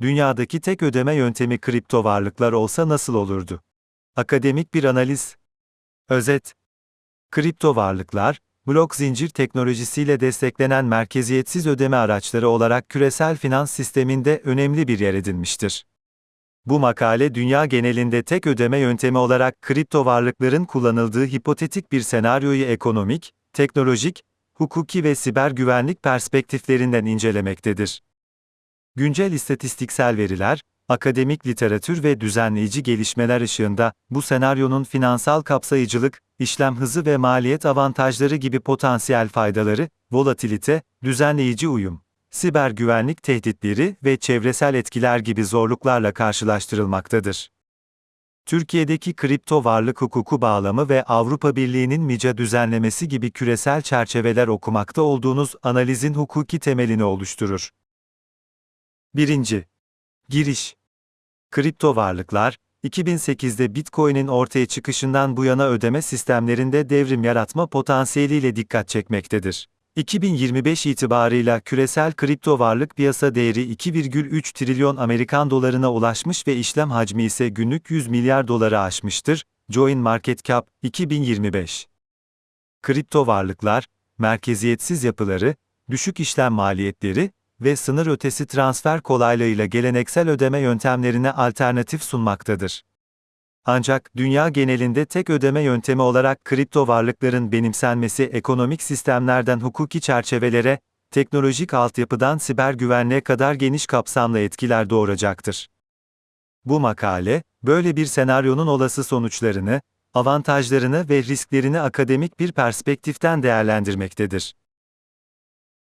dünyadaki tek ödeme yöntemi kripto varlıklar olsa nasıl olurdu? Akademik bir analiz. Özet. Kripto varlıklar, blok zincir teknolojisiyle desteklenen merkeziyetsiz ödeme araçları olarak küresel finans sisteminde önemli bir yer edinmiştir. Bu makale dünya genelinde tek ödeme yöntemi olarak kripto varlıkların kullanıldığı hipotetik bir senaryoyu ekonomik, teknolojik, hukuki ve siber güvenlik perspektiflerinden incelemektedir. Güncel istatistiksel veriler, akademik literatür ve düzenleyici gelişmeler ışığında, bu senaryonun finansal kapsayıcılık, işlem hızı ve maliyet avantajları gibi potansiyel faydaları, volatilite, düzenleyici uyum, siber güvenlik tehditleri ve çevresel etkiler gibi zorluklarla karşılaştırılmaktadır. Türkiye'deki kripto varlık hukuku bağlamı ve Avrupa Birliği'nin MICA düzenlemesi gibi küresel çerçeveler okumakta olduğunuz analizin hukuki temelini oluşturur. 1. Giriş Kripto varlıklar, 2008'de Bitcoin'in ortaya çıkışından bu yana ödeme sistemlerinde devrim yaratma potansiyeliyle dikkat çekmektedir. 2025 itibarıyla küresel kripto varlık piyasa değeri 2,3 trilyon Amerikan dolarına ulaşmış ve işlem hacmi ise günlük 100 milyar doları aşmıştır. Join Market Cap 2025. Kripto varlıklar, merkeziyetsiz yapıları, düşük işlem maliyetleri ve sınır ötesi transfer kolaylığıyla geleneksel ödeme yöntemlerine alternatif sunmaktadır. Ancak dünya genelinde tek ödeme yöntemi olarak kripto varlıkların benimsenmesi ekonomik sistemlerden hukuki çerçevelere, teknolojik altyapıdan siber güvenliğe kadar geniş kapsamlı etkiler doğuracaktır. Bu makale, böyle bir senaryonun olası sonuçlarını, avantajlarını ve risklerini akademik bir perspektiften değerlendirmektedir.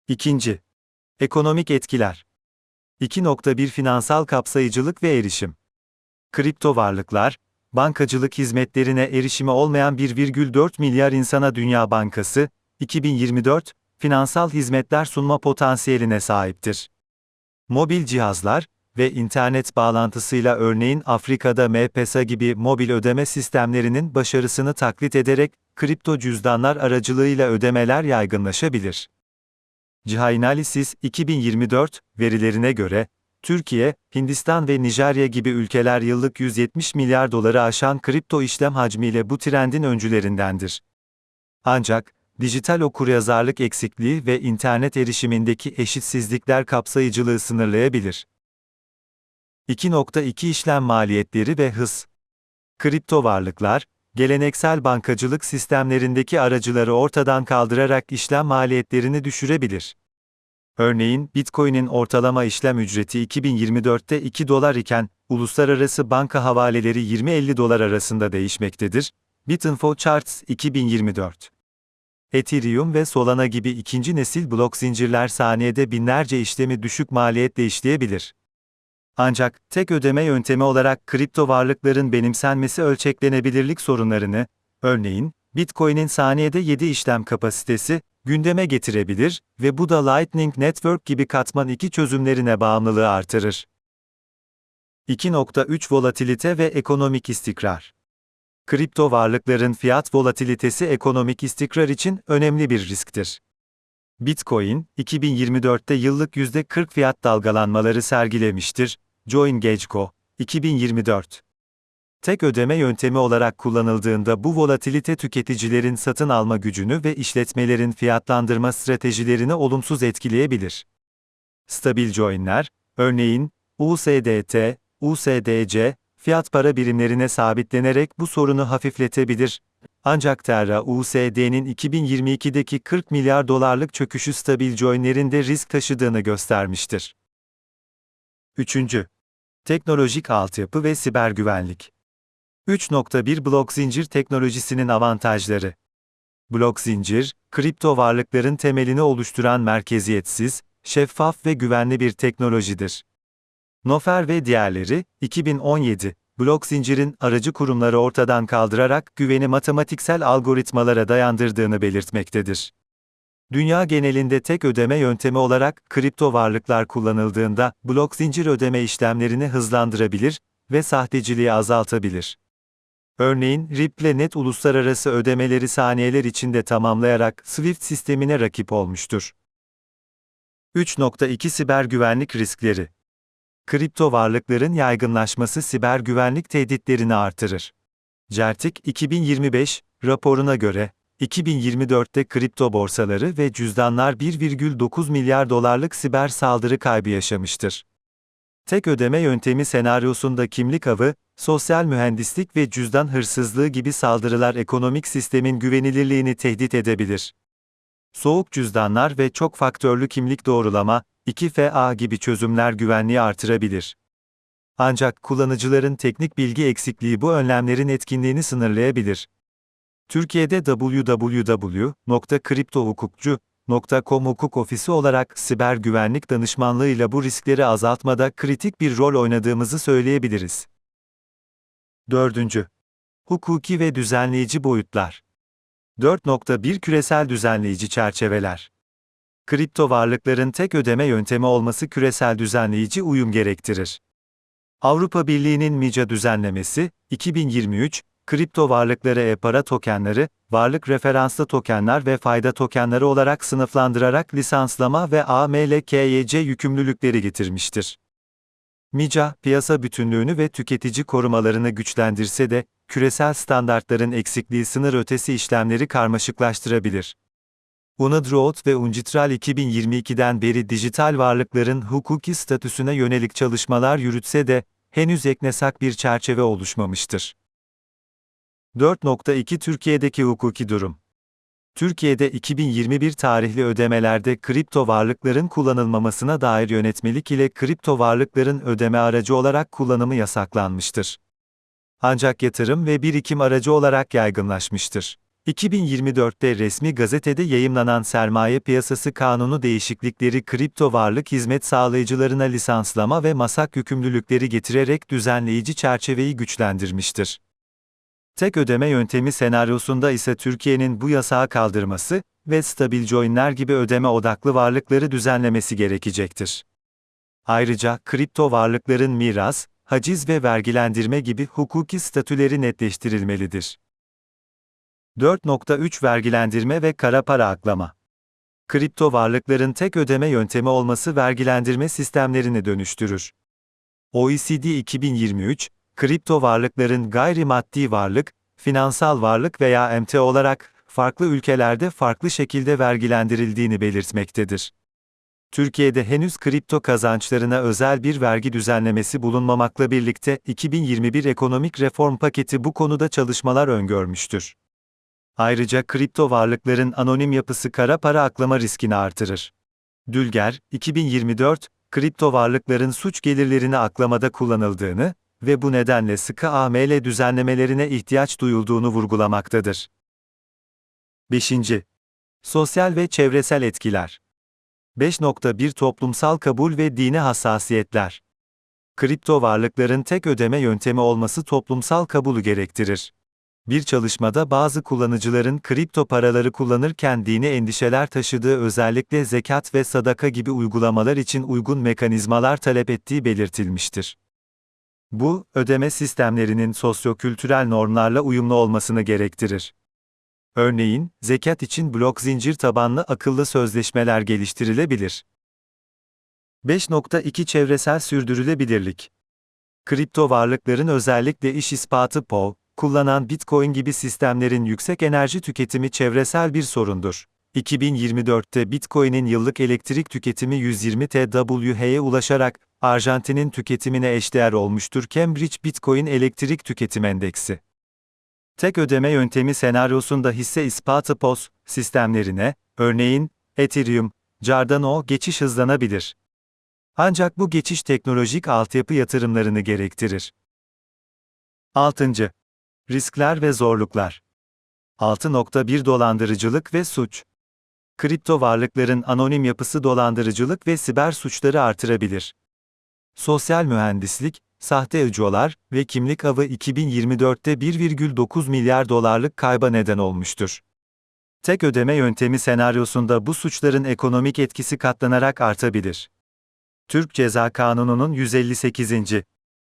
İkinci, Ekonomik etkiler 2.1 Finansal kapsayıcılık ve erişim Kripto varlıklar, bankacılık hizmetlerine erişimi olmayan 1,4 milyar insana Dünya Bankası, 2024, finansal hizmetler sunma potansiyeline sahiptir. Mobil cihazlar ve internet bağlantısıyla örneğin Afrika'da M-Pesa gibi mobil ödeme sistemlerinin başarısını taklit ederek, kripto cüzdanlar aracılığıyla ödemeler yaygınlaşabilir. Cihainalisis 2024 verilerine göre, Türkiye, Hindistan ve Nijerya gibi ülkeler yıllık 170 milyar doları aşan kripto işlem hacmiyle bu trendin öncülerindendir. Ancak, dijital okuryazarlık eksikliği ve internet erişimindeki eşitsizlikler kapsayıcılığı sınırlayabilir. 2.2 işlem maliyetleri ve hız. Kripto varlıklar, geleneksel bankacılık sistemlerindeki aracıları ortadan kaldırarak işlem maliyetlerini düşürebilir. Örneğin, Bitcoin'in ortalama işlem ücreti 2024'te 2 dolar iken, uluslararası banka havaleleri 20-50 dolar arasında değişmektedir. Bitinfo Charts 2024 Ethereum ve Solana gibi ikinci nesil blok zincirler saniyede binlerce işlemi düşük maliyetle işleyebilir. Ancak, tek ödeme yöntemi olarak kripto varlıkların benimsenmesi ölçeklenebilirlik sorunlarını, örneğin, Bitcoin'in saniyede 7 işlem kapasitesi, gündeme getirebilir ve bu da Lightning Network gibi katman 2 çözümlerine bağımlılığı artırır. 2.3 Volatilite ve ekonomik istikrar Kripto varlıkların fiyat volatilitesi ekonomik istikrar için önemli bir risktir. Bitcoin, 2024'te yıllık %40 fiyat dalgalanmaları sergilemiştir, Join Gageko, 2024. Tek ödeme yöntemi olarak kullanıldığında bu volatilite tüketicilerin satın alma gücünü ve işletmelerin fiyatlandırma stratejilerini olumsuz etkileyebilir. Stabil joinler, örneğin USDT, USDC, fiyat para birimlerine sabitlenerek bu sorunu hafifletebilir. Ancak Terra USD'nin 2022'deki 40 milyar dolarlık çöküşü stabil joinlerin de risk taşıdığını göstermiştir. 3. Teknolojik altyapı ve siber güvenlik. 3.1 Blok zincir teknolojisinin avantajları. Blok zincir, kripto varlıkların temelini oluşturan merkeziyetsiz, şeffaf ve güvenli bir teknolojidir. Nofer ve diğerleri, 2017, blok zincirin aracı kurumları ortadan kaldırarak güveni matematiksel algoritmalara dayandırdığını belirtmektedir. Dünya genelinde tek ödeme yöntemi olarak kripto varlıklar kullanıldığında blok zincir ödeme işlemlerini hızlandırabilir ve sahteciliği azaltabilir. Örneğin Ripple.net uluslararası ödemeleri saniyeler içinde tamamlayarak SWIFT sistemine rakip olmuştur. 3.2 Siber güvenlik riskleri Kripto varlıkların yaygınlaşması siber güvenlik tehditlerini artırır. Certik 2025 raporuna göre 2024'te kripto borsaları ve cüzdanlar 1,9 milyar dolarlık siber saldırı kaybı yaşamıştır. Tek ödeme yöntemi senaryosunda kimlik avı, sosyal mühendislik ve cüzdan hırsızlığı gibi saldırılar ekonomik sistemin güvenilirliğini tehdit edebilir. Soğuk cüzdanlar ve çok faktörlü kimlik doğrulama, 2FA gibi çözümler güvenliği artırabilir. Ancak kullanıcıların teknik bilgi eksikliği bu önlemlerin etkinliğini sınırlayabilir. Türkiye'de www.kriptohukukcu.com hukuk ofisi olarak siber güvenlik danışmanlığıyla bu riskleri azaltmada kritik bir rol oynadığımızı söyleyebiliriz. 4. Hukuki ve düzenleyici boyutlar. 4.1 Küresel düzenleyici çerçeveler. Kripto varlıkların tek ödeme yöntemi olması küresel düzenleyici uyum gerektirir. Avrupa Birliği'nin MICA düzenlemesi, 2023, kripto varlıkları e-para tokenleri, varlık referanslı tokenler ve fayda tokenleri olarak sınıflandırarak lisanslama ve AML-KYC yükümlülükleri getirmiştir. MICA, piyasa bütünlüğünü ve tüketici korumalarını güçlendirse de, küresel standartların eksikliği sınır ötesi işlemleri karmaşıklaştırabilir. UNADROAD ve UNCITRAL 2022'den beri dijital varlıkların hukuki statüsüne yönelik çalışmalar yürütse de, henüz eknesak bir çerçeve oluşmamıştır. 4.2 Türkiye'deki hukuki durum Türkiye'de 2021 tarihli ödemelerde kripto varlıkların kullanılmamasına dair yönetmelik ile kripto varlıkların ödeme aracı olarak kullanımı yasaklanmıştır. Ancak yatırım ve birikim aracı olarak yaygınlaşmıştır. 2024'te resmi gazetede yayımlanan Sermaye Piyasası Kanunu değişiklikleri kripto varlık hizmet sağlayıcılarına lisanslama ve masak yükümlülükleri getirerek düzenleyici çerçeveyi güçlendirmiştir. Tek ödeme yöntemi senaryosunda ise Türkiye'nin bu yasağı kaldırması ve stabil joinler gibi ödeme odaklı varlıkları düzenlemesi gerekecektir. Ayrıca kripto varlıkların miras, haciz ve vergilendirme gibi hukuki statüleri netleştirilmelidir. 4.3 Vergilendirme ve kara para aklama. Kripto varlıkların tek ödeme yöntemi olması vergilendirme sistemlerini dönüştürür. OECD 2023, kripto varlıkların gayrimaddi varlık, finansal varlık veya emtia olarak farklı ülkelerde farklı şekilde vergilendirildiğini belirtmektedir. Türkiye'de henüz kripto kazançlarına özel bir vergi düzenlemesi bulunmamakla birlikte 2021 ekonomik reform paketi bu konuda çalışmalar öngörmüştür. Ayrıca kripto varlıkların anonim yapısı kara para aklama riskini artırır. Dülger, 2024, kripto varlıkların suç gelirlerini aklamada kullanıldığını ve bu nedenle sıkı AML düzenlemelerine ihtiyaç duyulduğunu vurgulamaktadır. 5. Sosyal ve çevresel etkiler. 5.1 Toplumsal kabul ve dini hassasiyetler. Kripto varlıkların tek ödeme yöntemi olması toplumsal kabulü gerektirir. Bir çalışmada bazı kullanıcıların kripto paraları kullanırken dini endişeler taşıdığı özellikle zekat ve sadaka gibi uygulamalar için uygun mekanizmalar talep ettiği belirtilmiştir. Bu, ödeme sistemlerinin sosyokültürel normlarla uyumlu olmasını gerektirir. Örneğin, zekat için blok zincir tabanlı akıllı sözleşmeler geliştirilebilir. 5.2 Çevresel sürdürülebilirlik Kripto varlıkların özellikle iş ispatı POW, kullanan Bitcoin gibi sistemlerin yüksek enerji tüketimi çevresel bir sorundur. 2024'te Bitcoin'in yıllık elektrik tüketimi 120 TWh'ye ulaşarak Arjantin'in tüketimine eşdeğer olmuştur Cambridge Bitcoin Elektrik Tüketim Endeksi. Tek ödeme yöntemi senaryosunda hisse ispatı POS sistemlerine, örneğin Ethereum, Cardano geçiş hızlanabilir. Ancak bu geçiş teknolojik altyapı yatırımlarını gerektirir. 6. Riskler ve zorluklar. 6.1 Dolandırıcılık ve suç. Kripto varlıkların anonim yapısı dolandırıcılık ve siber suçları artırabilir. Sosyal mühendislik, sahte öcüolar ve kimlik avı 2024'te 1,9 milyar dolarlık kayba neden olmuştur. Tek ödeme yöntemi senaryosunda bu suçların ekonomik etkisi katlanarak artabilir. Türk Ceza Kanunu'nun 158.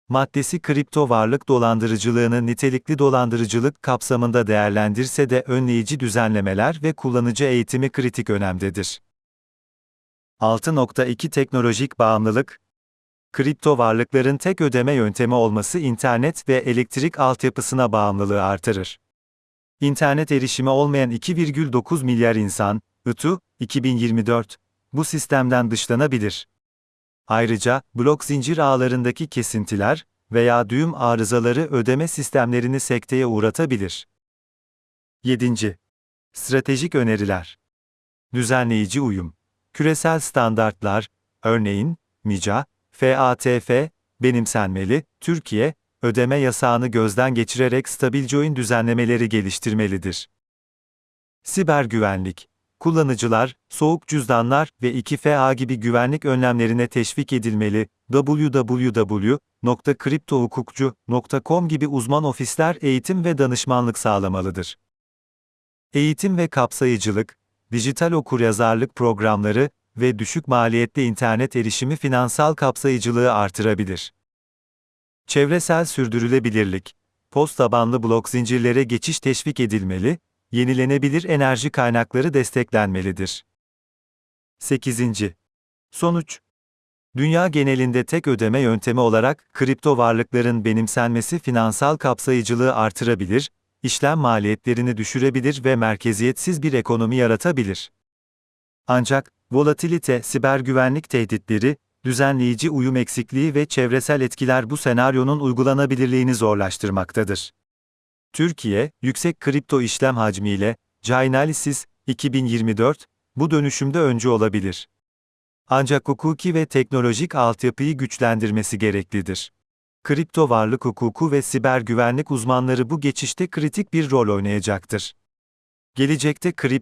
maddesi kripto varlık dolandırıcılığını nitelikli dolandırıcılık kapsamında değerlendirse de önleyici düzenlemeler ve kullanıcı eğitimi kritik önemdedir. 6.2 Teknolojik bağımlılık Kripto varlıkların tek ödeme yöntemi olması internet ve elektrik altyapısına bağımlılığı artırır. İnternet erişimi olmayan 2,9 milyar insan, ITU, 2024, bu sistemden dışlanabilir. Ayrıca, blok zincir ağlarındaki kesintiler veya düğüm arızaları ödeme sistemlerini sekteye uğratabilir. 7. Stratejik öneriler. Düzenleyici uyum. Küresel standartlar, örneğin, MICA, FATF, benimsenmeli, Türkiye, ödeme yasağını gözden geçirerek stabil join düzenlemeleri geliştirmelidir. Siber güvenlik. Kullanıcılar, soğuk cüzdanlar ve 2FA gibi güvenlik önlemlerine teşvik edilmeli. www.kriptohukukcu.com gibi uzman ofisler eğitim ve danışmanlık sağlamalıdır. Eğitim ve kapsayıcılık, dijital okuryazarlık programları ve düşük maliyetli internet erişimi finansal kapsayıcılığı artırabilir. Çevresel sürdürülebilirlik, post tabanlı blok zincirlere geçiş teşvik edilmeli, yenilenebilir enerji kaynakları desteklenmelidir. 8. Sonuç Dünya genelinde tek ödeme yöntemi olarak kripto varlıkların benimsenmesi finansal kapsayıcılığı artırabilir, işlem maliyetlerini düşürebilir ve merkeziyetsiz bir ekonomi yaratabilir. Ancak, volatilite, siber güvenlik tehditleri, düzenleyici uyum eksikliği ve çevresel etkiler bu senaryonun uygulanabilirliğini zorlaştırmaktadır. Türkiye, yüksek kripto işlem hacmiyle, Chainalysis, 2024, bu dönüşümde öncü olabilir. Ancak hukuki ve teknolojik altyapıyı güçlendirmesi gereklidir. Kripto varlık hukuku ve siber güvenlik uzmanları bu geçişte kritik bir rol oynayacaktır. Gelecekte kripto